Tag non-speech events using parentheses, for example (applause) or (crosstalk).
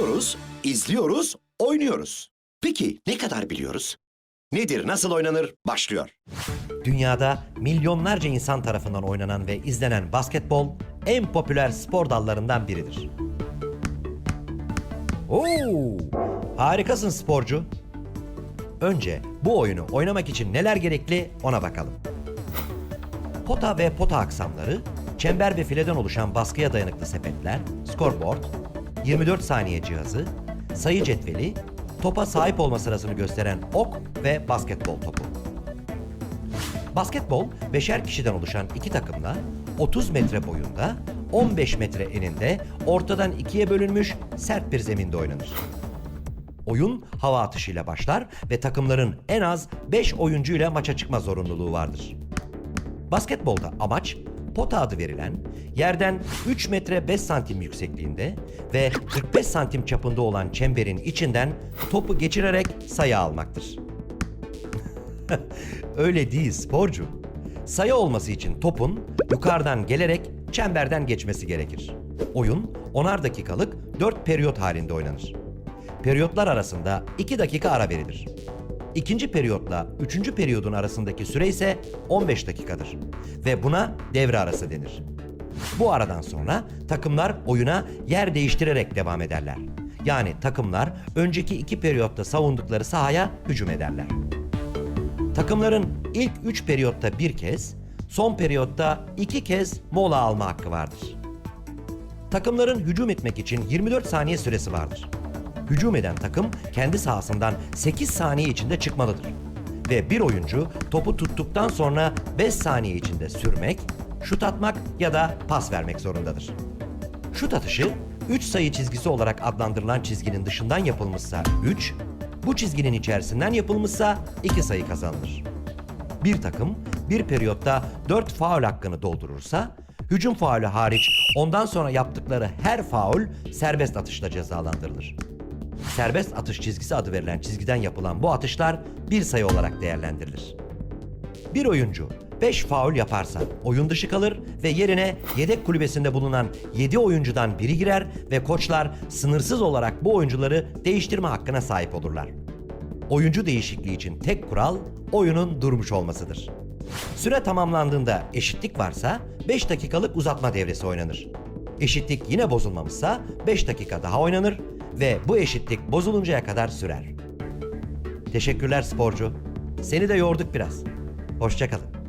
Görüyoruz, izliyoruz, oynuyoruz. Peki ne kadar biliyoruz? Nedir, nasıl oynanır? Başlıyor. Dünyada milyonlarca insan tarafından oynanan ve izlenen basketbol en popüler spor dallarından biridir. Oo! Harikasın sporcu. Önce bu oyunu oynamak için neler gerekli ona bakalım. Pota ve pota aksamları, çember ve fileden oluşan baskıya dayanıklı sepetler, scoreboard, 24 saniye cihazı, sayı cetveli, topa sahip olma sırasını gösteren ok ve basketbol topu. Basketbol beşer kişiden oluşan iki takımla 30 metre boyunda, 15 metre eninde, ortadan ikiye bölünmüş sert bir zeminde oynanır. Oyun hava atışıyla başlar ve takımların en az 5 oyuncuyla maça çıkma zorunluluğu vardır. Basketbolda amaç pota adı verilen yerden 3 metre 5 santim yüksekliğinde ve 45 santim çapında olan çemberin içinden topu geçirerek sayı almaktır. (laughs) Öyle değil sporcu. Sayı olması için topun yukarıdan gelerek çemberden geçmesi gerekir. Oyun 10'ar dakikalık 4 periyot halinde oynanır. Periyotlar arasında 2 dakika ara verilir. İkinci periyotla üçüncü periyodun arasındaki süre ise 15 dakikadır ve buna devre arası denir. Bu aradan sonra takımlar oyuna yer değiştirerek devam ederler. Yani takımlar önceki iki periyotta savundukları sahaya hücum ederler. Takımların ilk 3 periyotta bir kez, son periyotta iki kez mola alma hakkı vardır. Takımların hücum etmek için 24 saniye süresi vardır. Hücum eden takım kendi sahasından 8 saniye içinde çıkmalıdır. Ve bir oyuncu topu tuttuktan sonra 5 saniye içinde sürmek, şut atmak ya da pas vermek zorundadır. Şut atışı 3 sayı çizgisi olarak adlandırılan çizginin dışından yapılmışsa 3, bu çizginin içerisinden yapılmışsa 2 sayı kazanılır. Bir takım bir periyotta 4 faul hakkını doldurursa, hücum faulü hariç ondan sonra yaptıkları her faul serbest atışla cezalandırılır. Serbest atış çizgisi adı verilen çizgiden yapılan bu atışlar bir sayı olarak değerlendirilir. Bir oyuncu 5 faul yaparsa oyun dışı kalır ve yerine yedek kulübesinde bulunan 7 oyuncudan biri girer ve koçlar sınırsız olarak bu oyuncuları değiştirme hakkına sahip olurlar. Oyuncu değişikliği için tek kural oyunun durmuş olmasıdır. Süre tamamlandığında eşitlik varsa 5 dakikalık uzatma devresi oynanır. Eşitlik yine bozulmamışsa 5 dakika daha oynanır ve bu eşitlik bozuluncaya kadar sürer. Teşekkürler sporcu. Seni de yorduk biraz. Hoşçakalın.